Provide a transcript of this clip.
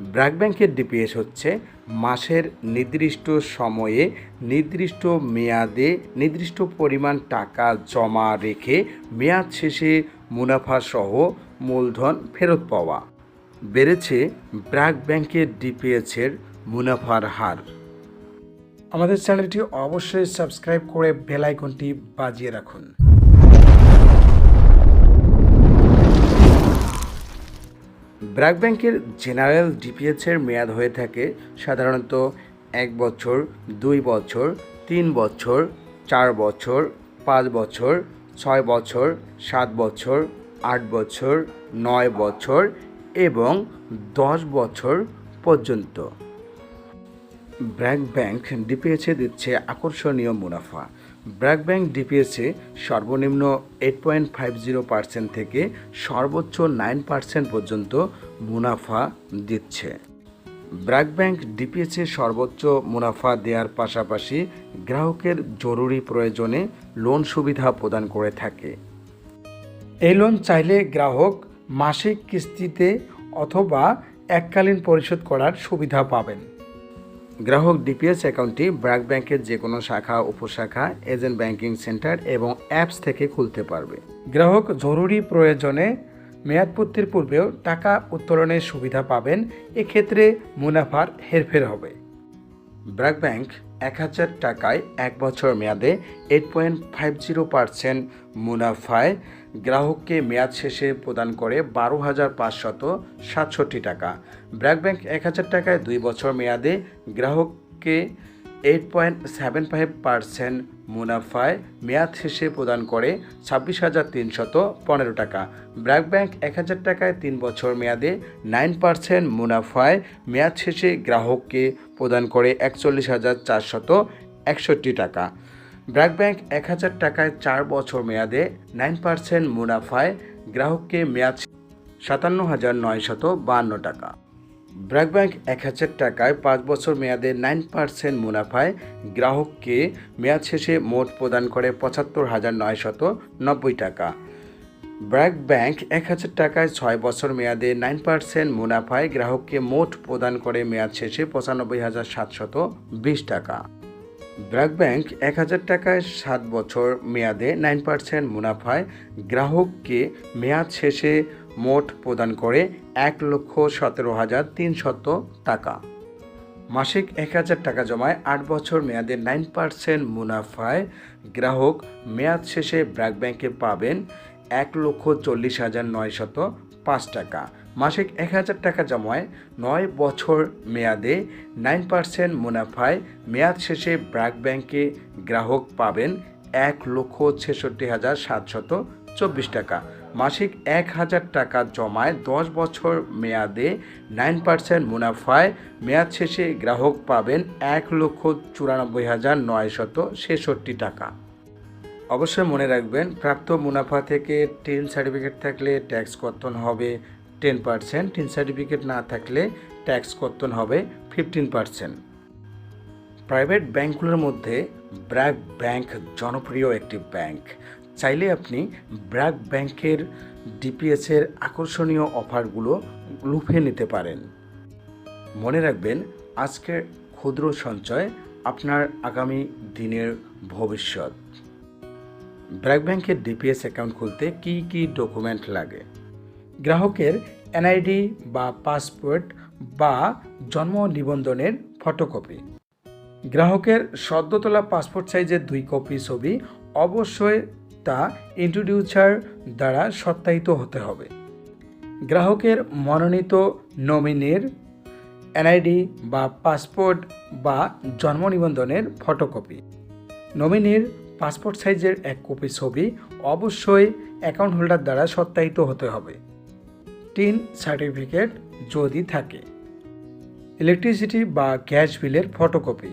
ব্র্যাক ব্যাংকের ডিপিএস হচ্ছে মাসের নির্দিষ্ট সময়ে নির্দিষ্ট মেয়াদে নির্দিষ্ট পরিমাণ টাকা জমা রেখে মেয়াদ শেষে মুনাফা সহ মূলধন ফেরত পাওয়া। বেড়েছে ব্র্যাক ব্যাংকের ডিপিএসের মুনাফার হার। আমাদের চ্যানেলটি অবশ্যই সাবস্ক্রাইব করে বেল আইকনটি বাজিয়ে রাখুন। ব্র্যাক ব্যাংকের জেনারেল ডিপিএসের মেয়াদ হয়ে থাকে সাধারণত এক বছর, দুই বছর, তিন বছর, চার বছর, পাঁচ বছর, ছয় বছর, সাত বছর, আট বছর, নয় বছর এবং দশ বছর পর্যন্ত। ব্র্যাক ব্যাংক ডিপিএসে দিচ্ছে আকর্ষণীয় মুনাফা। ব্র্যাক ব্যাংক ডিপিএসে সর্বনিম্ন eight point five zero percent থেকে সর্বোচ্চ নাইন পার্সেন্ট পর্যন্ত মুনাফা দিচ্ছে। ব্র্যাক ব্যাংক ডিপিএসে সর্বোচ্চ মুনাফা দেওয়ার পাশাপাশি গ্রাহকের জরুরি প্রয়োজনে লোন সুবিধা প্রদান করে থাকে। এই লোন চাইলে গ্রাহক মাসিক কিস্তিতে অথবা এককালীন পরিশোধ করার সুবিধা পাবেন। গ্রাহক ডিপিএস অ্যাকাউন্টটি ব্র্যাক ব্যাংকের যে কোনো শাখা, উপশাখা, এজেন্ট ব্যাংকিং সেন্টার এবং অ্যাপস থেকে খুলতে পারবে। গ্রাহক জরুরি প্রয়োজনে মেয়াদপূর্তির পূর্বেও টাকা উত্তোলনের সুবিধা পাবেন, এক্ষেত্রে মুনাফার হেরফের হবে। ব্র্যাক ব্যাংক এক হাজার টাকায় এক বছর মেয়াদে eight point five zero percent মুনাফায় গ্রাহককে মেয়াদ শেষে প্রদান করে বারো হাজার পাঁচশত সাতষট্টি টাকা। ব্র্যাক ব্যাংক এক হাজার টাকায় দুই বছর মেয়াদে গ্রাহককে eight point seven five percent মুনাফায় মেয়াদ শেষে প্রদান করে ছাব্বিশ হাজার তিনশত পনেরো টাকা। ব্র্যাক ব্যাংক এক হাজার টাকায় তিন বছর মেয়াদে নাইন পার্সেন্ট মুনাফায় মেয়াদ শেষে গ্রাহককে প্রদান করে একচল্লিশ হাজার চারশত একষট্টি টাকা। ব্র্যাক ব্যাংক এক হাজার টাকায় চার বছর মেয়াদে নাইন পার্সেন্ট মুনাফায় গ্রাহককে মেয়াদ সাতান্ন হাজার নয়শত বাহান্ন টাকা। ব্র্যাক ব্যাংক এক হাজার টাকায় পাঁচ বছর মেয়াদে নাইন পার্সেন্ট মুনাফায় গ্রাহককে মেয়াদ শেষে মোট প্রদান করে পঁচাত্তর হাজার নয়শত নব্বই টাকা। ব্র্যাক ব্যাংক এক হাজার টাকায় ছয় বছর মেয়াদে নাইন পার্সেন্ট মুনাফায় গ্রাহককে মোট প্রদান করে মেয়াদ শেষে পঁচানব্বই হাজার সাতশত বিশ টাকা। ব্র্যাক ব্যাংক এক হাজার টাকায় সাত বছর মেয়াদে নাইন পার্সেন্ট মুনাফায় গ্রাহককে মেয়াদ শেষে মোট প্রদান করে এক লক্ষ সতেরো হাজার তিনশত টাকা। মাসিক এক হাজার টাকা জমায় আট বছর মেয়াদে নাইন পার্সেন্ট মুনাফায় গ্রাহক মেয়াদ শেষে ব্র্যাক ব্যাংকে পাবেন এক লক্ষ চল্লিশ হাজার নয়শত পাঁচ টাকা। মাসিক এক হাজার টাকা জমায় নয় বছর মেয়াদে নাইন পার্সেন্ট মুনাফায় মেয়াদ শেষে ব্র্যাক ব্যাংকে গ্রাহক পাবেন এক লক্ষ ছেষট্টি হাজার সাতশত চব্বিশ টাকা। মাসিক এক হাজার টাকা জমায় দশ বছর মেয়াদে নাইন পার্সেন্ট মুনাফায়। মেয়াদ শেষে গ্রাহক পাবেন এক লক্ষ চুরানব্বই হাজার নয়শত ছেষট্টি টাকা। অবশ্যই মনে রাখবেন, প্রাপ্ত মুনাফা থেকে টেন সার্টিফিকেট থাকলে ট্যাক্স কর্তন হবে টেন পার্সেন্ট টেন সার্টিফিকেট না থাকলে ট্যাক্স কর্তন হবে ফিফটিন পার্সেন্ট। প্রাইভেট ব্যাঙ্কগুলোর মধ্যে ব্র্যাক ব্যাংক জনপ্রিয় একটি ব্যাংক। চাইলে আপনি ব্র্যাক ব্যাংকের ডিপিএসের আকর্ষণীয় অফারগুলো লুফে নিতে পারেন। মনে রাখবেন, আজকের ক্ষুদ্র সঞ্চয় আপনার আগামী দিনের ভবিষ্যৎ। ব্র্যাক ব্যাংকের ডিপিএস অ্যাকাউন্ট খুলতে কি কি ডকুমেন্ট লাগে? গ্রাহকের এনআইডি বা পাসপোর্ট বা জন্ম নিবন্ধনের ফটোকপি। গ্রাহকের সদ্য তোলা পাসপোর্ট সাইজের দুই কপি ছবি অবশ্যই তা ইন্ট্রোডিউসার দ্বারা সত্যায়িত হতে হবে। গ্রাহকের মনোনীত নমিনির এনআইডি বা পাসপোর্ট বা জন্ম নিবন্ধনের ফটোকপি। নমিনির পাসপোর্ট সাইজের এক কপি ছবি অবশ্যই অ্যাকাউন্ট হোল্ডার দ্বারা সত্যায়িত হতে হবে। টিন সার্টিফিকেট যদি থাকে। ইলেকট্রিসিটি বা গ্যাস বিলের ফটোকপি।